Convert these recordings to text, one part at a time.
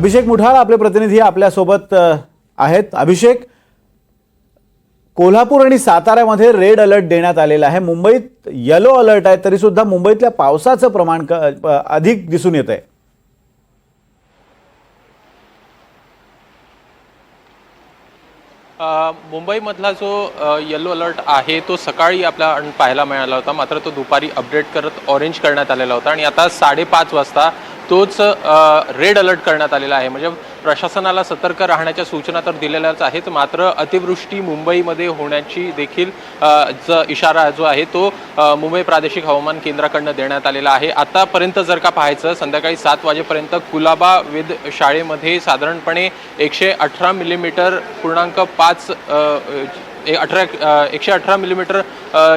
अभिषेक मुठाळ आपले प्रतिनिधी आपल्यासोबत आहेत. अभिषेक कोल्हापूर आणि साताऱ्यामध्ये रेड अलर्ट देण्यात आलेला आहे. मुंबईत येलो अलर्ट आहे तरी सुद्धा मुंबईतल्या पावसाचं प्रमाण अधिक दिसून येत आहे मुंबईमधला जो येलो अलर्ट आहे तो सकाळी आपला पाहायला मिळाला होता. मात्र तो दुपारी अपडेट करत ऑरेंज करण्यात आलेला होता. आणि आता साडेपाच वाजता तोच रेड अलर्ट करण्यात आलेला आहे. म्हणजे प्रशासनाला सतर्क राहण्याच्या सूचना तर दिलेल्याच आहेत मात्र अतिवृष्टी मुंबईमध्ये होण्याची देखील ज इशारा जो आहे तो मुंबई प्रादेशिक हवामान केंद्राकडनं देण्यात आलेला आहे. आतापर्यंत जर का पाहायचं संध्याकाळी सात वाजेपर्यंत कुलाबा वेद शाळेमध्ये साधारणपणे एकशे अठरा मिलीमीटर पूर्णांक पाच ए- अठरा एकशे अठरा मिलीमीटर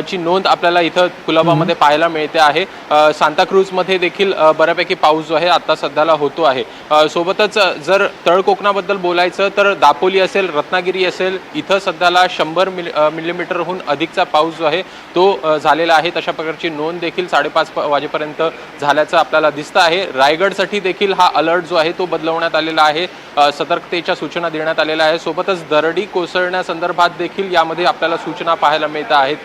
ची नोंद आपल्याला इथं कुलाबामध्ये पाहायला मिळते आहे. सांताक्रूजमध्ये देखील बऱ्यापैकी पाऊस जो आहे आता सध्याला होतो आहे. सोबतच जर तळ कोकणाबद्दल बोलायचं तर दापोली असेल रत्नागिरी असेल इथं सध्याला शंभर मिल मिलीमीटरहून अधिकचा पाऊस जो आहे तो झालेला आहे. तशा प्रकारची नोंद देखील साडेपाच वाजेपर्यंत झाल्याचं आपल्याला दिसतं आहे. रायगडसाठी देखील हा अलर्ट जो आहे तो बदलवण्यात आलेला आहे. सतर्कतेच्या सूचना देण्यात आलेल्या आहे सोबतच दरडी कोसळण्यासंदर्भात देखील यामध्ये आपल्याला सूचना पाहायला मिळत आहेत.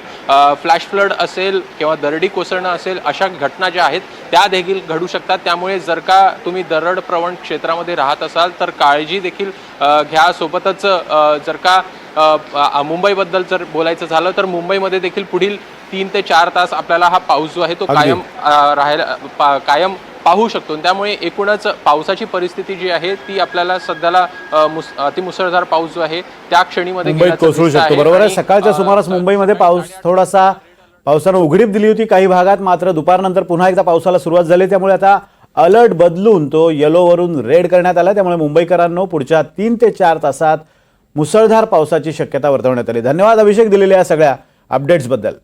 फ्लॅश फ्लड असेल किंवा दरडी कोसळणं असेल अशा घटना ज्या आहेत त्या देखील घडू शकतात. त्यामुळे जर का तुम्ही दरड प्रवण क्षेत्रामध्ये राहत असाल तर काळजी देखील घ्या. सोबतच जर का मुंबईबद्दल जर बोलायचं झालं तर मुंबईमध्ये देखील पुढील तीन ते चार तास आपल्याला हा पाऊस जो आहे तो. कायम राहायला कायम पाहू शकतो. त्यामुळे एकूणच पावसाची परिस्थिती जी आहे ती आपल्याला सध्याला अतिमुसळधार पाऊस जो आहे त्या क्षणीमध्ये मुंबईत कोसळू शकतो. बरोबर आहे. सकाळच्या सुमारास मुंबईमध्ये पाऊस थोडासा पावसानं उघडीप दिली होती काही भागात. मात्र दुपारनंतर पुन्हा एकदा पावसाला सुरुवात झाली. त्यामुळे आता अलर्ट बदलून तो येलोवरून रेड करण्यात आला. त्यामुळे मुंबईकरांनो पुढच्या तीन ते चार तासात मुसळधार पावसाची शक्यता वर्तवण्यात आली. धन्यवाद अभिषेक दिलेल्या या सगळ्या अपडेट्सबद्दल